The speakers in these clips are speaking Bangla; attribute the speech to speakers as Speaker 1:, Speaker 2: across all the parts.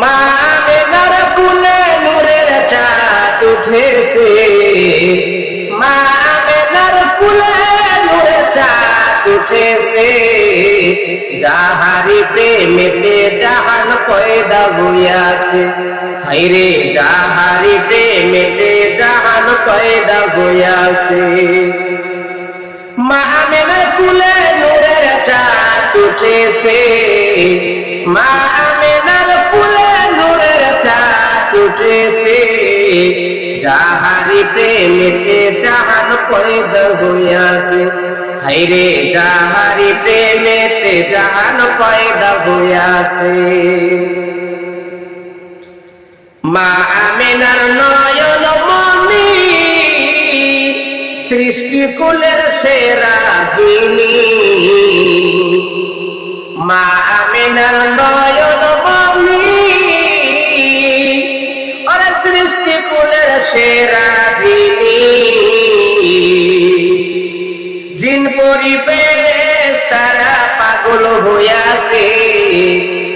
Speaker 1: মা বেনার কুলে নূরের চাঁদ উঠেছে। মা বেনার কুলে নূরের চাঁদ উঠেছে। যাহারি প্রেমেতে জাহান পয়দা হইয়াছে। হাইরে যাহারি প্রেমেতে জাহান পয়দা হইয়াছে। মা আমেনার কুলে নূরের চাঁদ উঠেছে। মা উঠেছে যাহারি প্রেমেতে জাহান পয়দা হইয়াছে হাইরে যাহারি প্রেমেতে জাহান পয়দা হইয়াছে মা আমেনার নয়ন মনি, সৃষ্টি কুলের সেরা যিনি। মা আমেনার নয়ন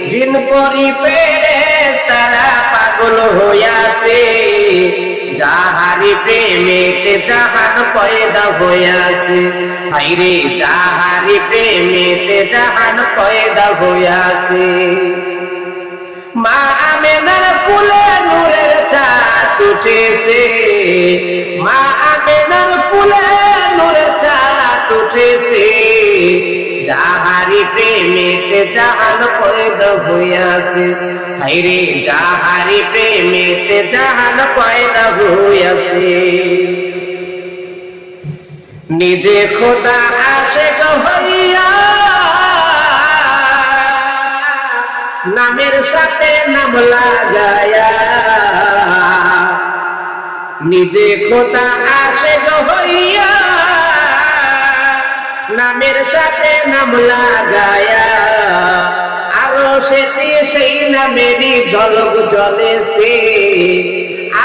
Speaker 1: জিন পরিবেশ তারা পাগল হইয়াছে, যাহারি প্রেমেতে জাহান পয়দা হইয়াছে। হাইরে যাহারি প্রেমেতে জাহান পয়দা হইয়াছে। মা আমেনার ফুলে নূরের চাঁদ জাহান পয়দা হইয়াছে। হাইরে যাহারি প্রেমেতে জাহান পয়দা হইয়াছে। নিজে খোদা আসে হইয়া, নামের সাথে নাম লাগায়া। নিজে খোদা আসে হইয়া, নামের সাথে নাম লাগায়া। নামেরই ঝলক জ্বলেছে।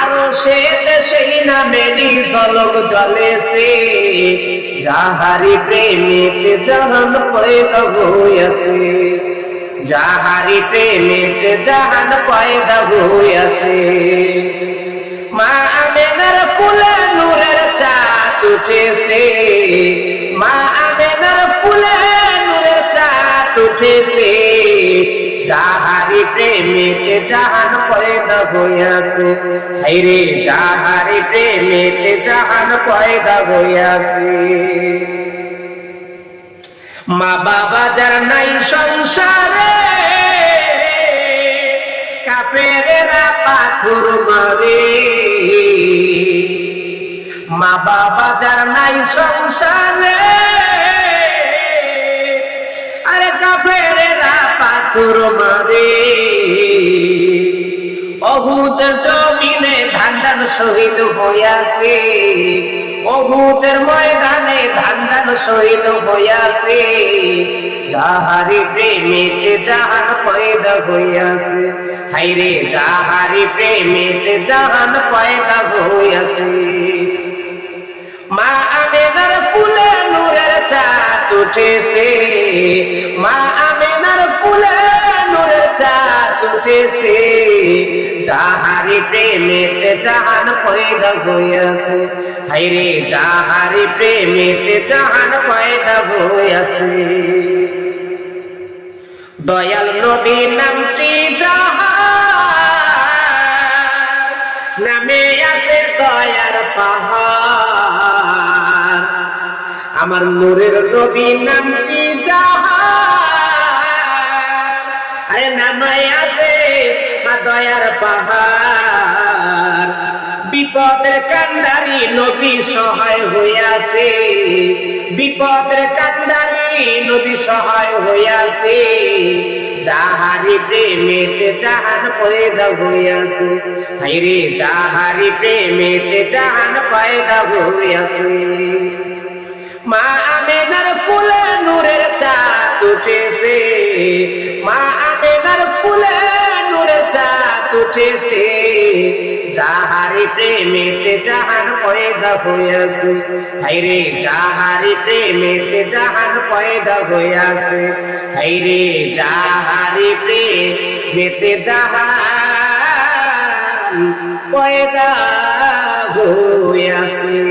Speaker 1: আরও শেষে সেই নামেরই ঝলক জ্বলেছে। যাহারি প্রেমিতে জাহান পয়দা হইয়াছে। যাহারি প্রেমিতে জাহান পয়দা হইয়াছে। মা আমেনার কুলে নূরের চাঁদ উঠেছে। মা আমেনার কুলে নূরের চাঁদ উঠেছে। যাহারি প্রেমেতে জাহান পয়দা হইয়াছে। হাইরে যাহারি প্রেমেতে জাহান পয়দা হইয়াছে। মা বাবা যার নাই সংসারে, কাপেরেরা পাথর মারে। মা বাবা যার নাই সংসারে পাথর মারে। জমিনে শহীদ হইয়াছে। অভূতের ময়দানে ধান শহীদ হইয়াছে। যাহারি প্রেমেতে জাহান পয়দা হইয়াছে। হাইরে যাহারি প্রেমেতে জাহান পয়দা হইয়াছে। মা আমেনার কুলে নূরের চাঁদ উঠেছে। মা উঠেছে যাহারি প্রেমেতে জাহান পয়দা হইয়াছে। হাইরে যাহারি প্রেমেতে জাহান পয়দা হইয়াছে। দয়াল নবী নামটি যাহার নামে আছে দয়ার পাহাড়। আমার নূরের নবী নাম কি যাহার আরে আছে দয়ার পাহাড়। বিপদের কান্ডারি নবী সহায় হইয়াছে বিপদের কান্ডারি নবী সহায় হইয়াছে যাহারি প্রেমেতে জাহান পয়দা হইয়াছে হাইরে যাহারি প্রেমেতে জাহান পয়দা হইয়াছে মা উঠেছে। মা আমেনার কুলে নূরের চাঁদ উঠেছে। যাহারি প্রেমেতে জাহান পয়দা হইয়াছে। হাইরে, যাহারি প্রেমেতে জাহান পয়দা হইয়াছে। হাইরে, যাহারি প্রেম খেতে জাহান পয়দা হইয়াছে।